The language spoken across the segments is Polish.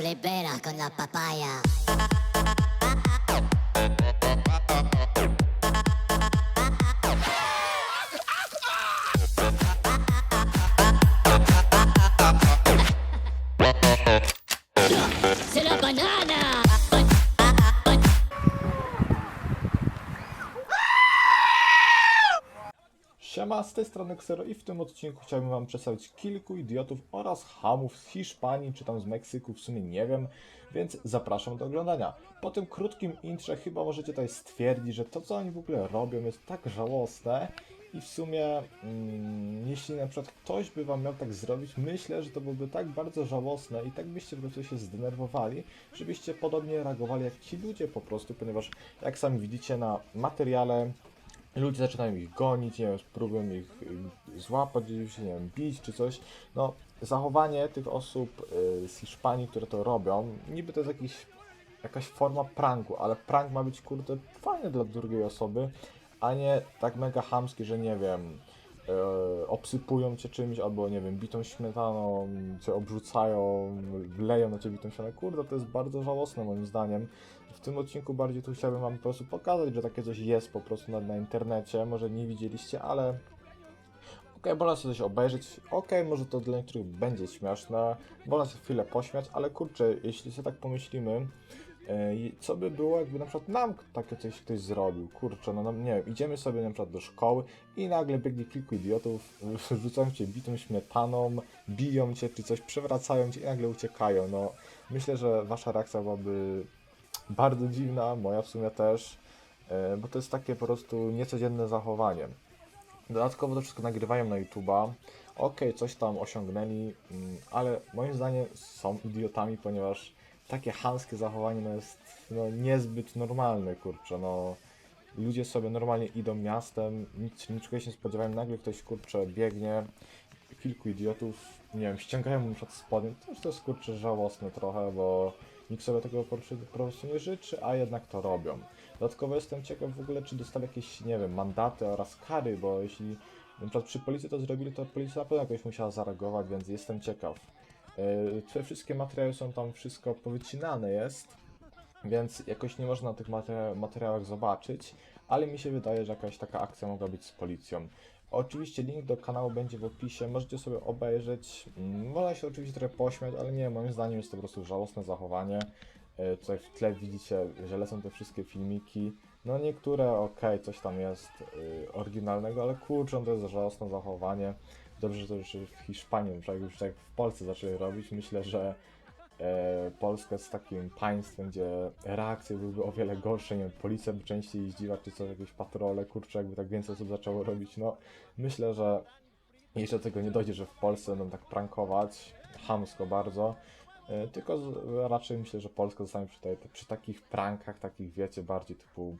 sulle bena con la papaya. Z tej strony Xero i w tym odcinku chciałbym wam przedstawić kilku idiotów oraz hamów z Hiszpanii czy tam z Meksyku, w sumie nie wiem, więc zapraszam do oglądania. Po tym krótkim intrze chyba możecie tutaj stwierdzić, że to co oni w ogóle robią jest tak żałosne i w sumie mm, jeśli na przykład ktoś by wam miał tak zrobić, myślę, że to byłoby tak bardzo żałosne i tak byście po prostu się zdenerwowali, żebyście podobnie reagowali jak ci ludzie po prostu, ponieważ jak sami widzicie na materiale ludzie zaczynają ich gonić, nie wiem, próbują ich y, złapać, nie wiem, bić czy coś. No, zachowanie tych osób y, z Hiszpanii, które to robią, niby to jest jakiś, jakaś forma pranku, ale prank ma być, kurde, fajny dla drugiej osoby, a nie tak mega chamski, że nie wiem, obsypują cię czymś, albo nie wiem, bitą śmietaną, cię obrzucają, leją na ciebie bitą śmietaną. Kurde, to jest bardzo żałosne moim zdaniem. W tym odcinku bardziej tu chciałbym wam po prostu pokazać, że takie coś jest po prostu na, na internecie. Może nie widzieliście, ale okej, można sobie coś obejrzeć. Okej, może to dla niektórych będzie śmieszne, można się chwilę pośmiać, ale kurczę, jeśli sobie tak pomyślimy, e, co by było, jakby na przykład nam takie coś ktoś zrobił? Kurczę, no, no nie wiem, idziemy sobie na przykład do szkoły i nagle biegnie kilku idiotów, rzucają cię bitą śmietaną, biją cię czy coś, przewracają cię i nagle uciekają. No, myślę, że wasza reakcja byłaby bardzo dziwna, moja w sumie też, e, bo to jest takie po prostu niecodzienne zachowanie. Dodatkowo to wszystko nagrywają na YouTube'a. Okej, coś tam osiągnęli, mm, ale moim zdaniem są idiotami, ponieważ takie chamskie zachowanie no jest no, niezbyt normalne, kurczę, no. Ludzie sobie normalnie idą miastem, nic, niczego się nie spodziewają, nagle ktoś, kurczę, biegnie, kilku idiotów, nie wiem, ściągają mu przed spodnie, to już to jest, kurczę, żałosne trochę, bo nikt sobie tego po prostu- nie życzy, a jednak to robią. Dodatkowo jestem ciekaw w ogóle, czy dostali jakieś, nie wiem, mandaty oraz kary, bo jeśli na przykład przy policji to zrobili, to policja na pewno jakoś musiała zareagować, więc jestem ciekaw. Yy, Te wszystkie materiały są tam, wszystko powycinane jest, więc jakoś nie można na tych materia- materiałach zobaczyć, ale mi się wydaje, że jakaś taka akcja mogła być z policją. Oczywiście link do kanału będzie w opisie, możecie sobie obejrzeć. Mm, Można się oczywiście trochę pośmiać, ale nie, moim zdaniem jest to po prostu żałosne zachowanie. E, Tutaj w tle widzicie, że lecą te wszystkie filmiki. No niektóre, okej, coś tam jest y, oryginalnego, ale kurczę, to jest żałosne zachowanie. Dobrze, że to już w Hiszpanii, na przykład już tak jak w Polsce zaczęli robić. Myślę, że e, Polska jest takim państwem, gdzie reakcje byłyby o wiele gorsze, nie wiem, policja by częściej jeździła, czy coś, jakieś patrole, kurczę, jakby tak więcej osób zaczęło robić, no myślę, że jeszcze do tego nie dojdzie, że w Polsce będą tak prankować, chamsko bardzo, tylko z, raczej myślę, że Polska zostanie przy, tej, przy takich prankach, takich wiecie, bardziej typu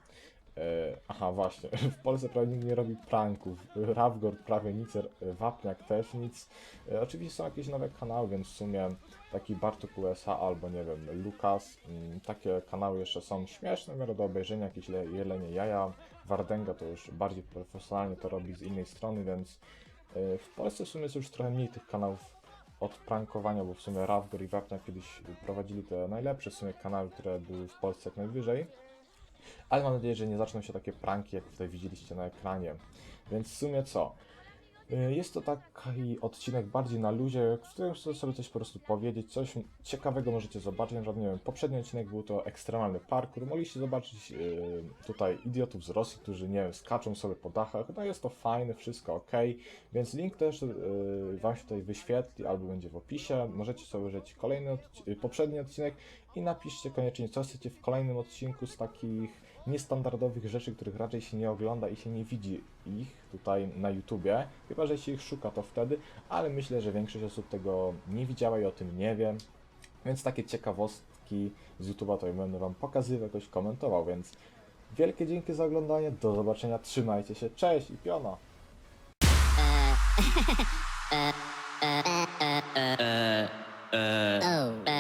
E, aha, właśnie. W Polsce prawie nikt nie robi pranków. Ravgord prawie nic, e, Wapniak też nic. E, Oczywiście są jakieś nowe kanały, więc w sumie taki Bartok USA albo nie wiem, Lukas. mm, Takie kanały jeszcze są śmieszne, miarę do obejrzenia. Jakieś le- jelenie jaja. Wardęga to już bardziej profesjonalnie to robi z innej strony, więc e, w Polsce w sumie jest już trochę mniej tych kanałów od prankowania, bo w sumie Ravgor i Wapniak kiedyś prowadzili te najlepsze w sumie kanały, które były w Polsce jak najwyżej. Ale mam nadzieję, że nie zaczną się takie pranki, jak tutaj widzieliście na ekranie. Więc w sumie co? Y, Jest to taki odcinek bardziej na luzie, w którym chcę sobie coś po prostu powiedzieć, coś ciekawego możecie zobaczyć. Na przykład, nie wiem, poprzedni odcinek był to ekstremalny parkour. Mogliście zobaczyć yy, tutaj idiotów z Rosji, którzy, nie wiem, skaczą sobie po dachach. No jest to fajne, wszystko ok. Więc link też yy, Wam się tutaj wyświetli albo będzie w opisie. Możecie sobie obejrzeć kolejny, odci- poprzedni odcinek i napiszcie koniecznie, co chcecie w kolejnym odcinku z takich niestandardowych rzeczy, których raczej się nie ogląda i się nie widzi ich tutaj na YouTubie, chyba że się ich szuka to wtedy, ale myślę, że większość osób tego nie widziała i o tym nie wie, więc takie ciekawostki z YouTube'a to będę Wam pokazywał, jakoś komentował, więc wielkie dzięki za oglądanie, do zobaczenia, trzymajcie się, cześć i piona! Oh.